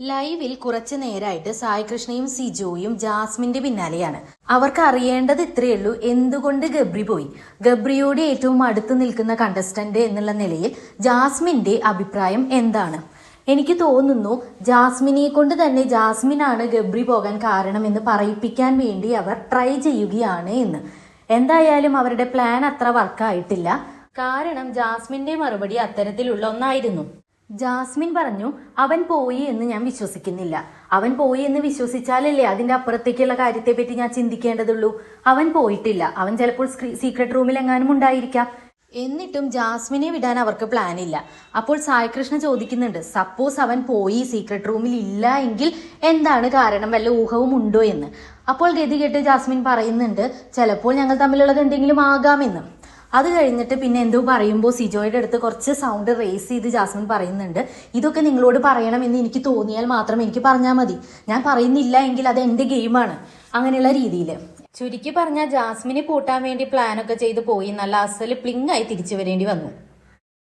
ലൈവിൽ കുറച്ചു നേരമായിട്ട് സായികൃഷ്ണയും സിജോയും ജാസ്മിന്റെ പിന്നാലെയാണ്. അവർക്ക് അറിയേണ്ടത് ഇത്രയേ ഉള്ളൂ. എന്തുകൊണ്ട് ഗബ്രി പോയി? ഗബ്രിയോട് ഏറ്റവും അടുത്ത് നിൽക്കുന്ന കണ്ടസ്റ്റന്റ് എന്നുള്ള നിലയിൽ ജാസ്മിന്റെ അഭിപ്രായം എന്താണ്? എനിക്ക് തോന്നുന്നു ജാസ്മിനെ കൊണ്ട് തന്നെ ജാസ്മിനാണ് ഗബ്രി പോകാൻ കാരണം എന്ന് പറയിപ്പിക്കാൻ വേണ്ടി അവർ ട്രൈ ചെയ്യുകയാണ് എന്ന്. എന്തായാലും അവരുടെ പ്ലാൻ അത്ര വർക്കായിട്ടില്ല കാരണം ജാസ്മിന്റെ മറുപടി അത്തരത്തിലുള്ള ഒന്നായിരുന്നു. ജാസ്മിൻ പറഞ്ഞു അവൻ പോയി എന്ന് ഞാൻ വിശ്വസിക്കുന്നില്ല. അവൻ പോയി എന്ന് വിശ്വസിച്ചാലല്ലേ അതിന്റെ അപ്പുറത്തേക്കുള്ള കാര്യത്തെ പറ്റി ഞാൻ ചിന്തിക്കേണ്ടതുള്ളൂ. അവൻ പോയിട്ടില്ല. അവൻ ചിലപ്പോൾ സീക്രട്ട് റൂമിൽ എങ്ങാനും ഉണ്ടായിരിക്കാം. എന്നിട്ടും ജാസ്മിനെ വിടാൻ അവർക്ക് പ്ലാൻ ഇല്ല. അപ്പോൾ സായികൃഷ്ണ ചോദിക്കുന്നുണ്ട് സപ്പോസ് അവൻ പോയി സീക്രട്ട് റൂമിൽ ഇല്ല എങ്കിൽ എന്താണ് കാരണം? വല്ല ഊഹവും ഉണ്ടോ എന്ന്? അപ്പോൾ ഗതി കേട്ട് ജാസ്മിൻ പറയുന്നുണ്ട് ചിലപ്പോൾ ഞങ്ങൾ തമ്മിലുള്ളത് എന്തെങ്കിലും ആകാമെന്ന്. അത് കഴിഞ്ഞിട്ട് പിന്നെ എന്തോ പറയുമ്പോൾ സിജോയുടെ അടുത്ത് കുറച്ച് സൗണ്ട് റേസ് ചെയ്ത് ജാസ്മിൻ പറയുന്നുണ്ട്. ഇതൊക്കെ നിങ്ങളോട് പറയണം എന്ന് എനിക്ക് തോന്നിയാൽ മാത്രം എനിക്ക് പറഞ്ഞാൽ മതി. ഞാൻ പറയുന്നില്ല എങ്കിൽ അത് എന്റെ ഗെയിമാണ് അങ്ങനെയുള്ള രീതിയിൽ ചുരുക്കി പറഞ്ഞാൽ ജാസ്മിനെ കൂട്ടാൻ വേണ്ടി പ്ലാനൊക്കെ ചെയ്ത് പോയി. നല്ല അസൽ ആയി തിരിച്ചു വരേണ്ടി വന്നു.